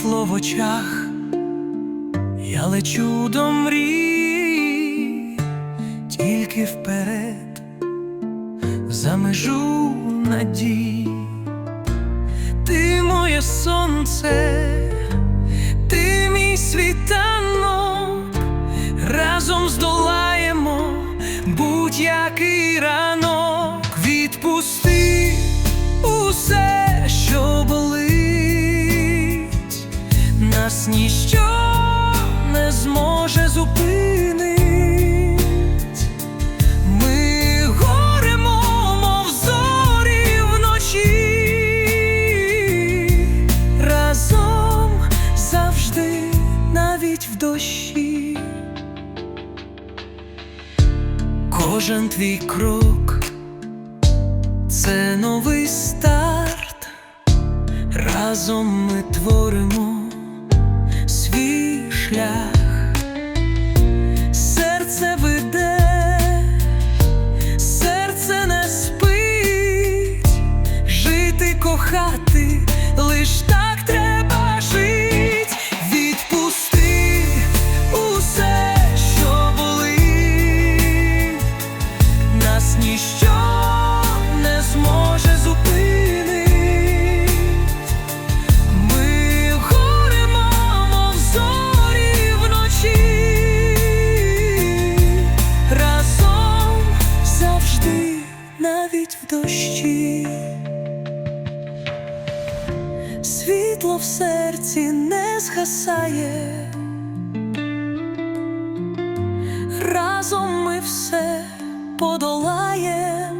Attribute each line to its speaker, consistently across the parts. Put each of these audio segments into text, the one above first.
Speaker 1: світло в очах, я лечу до мрій, тільки вперед, за межу надій, ти моє сонце, ти мій світанок, разом здолаємо будь-який ранок, відпусти усе, зможе зупинить. Ми горемо, мов зорі вночі, разом завжди, навіть в дощі. Кожен твій крок це новий старт, разом ми творимо свій шлях, кохати, лиш так треба жить, відпусти усе, що болить, нас ніщо не зможе зупинить. Ми горемо, мов зорі вночі, разом завжди, навіть в дощі. Світло в серці не згасає. Разом ми все подолаєм,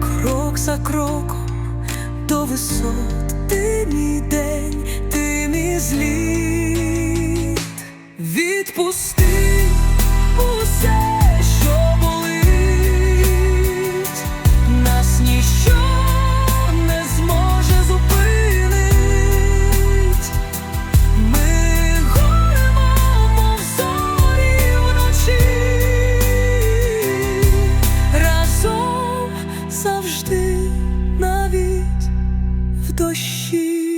Speaker 1: крок за кроком до висот, ти мій день, ти мій зліт. Відпусти разом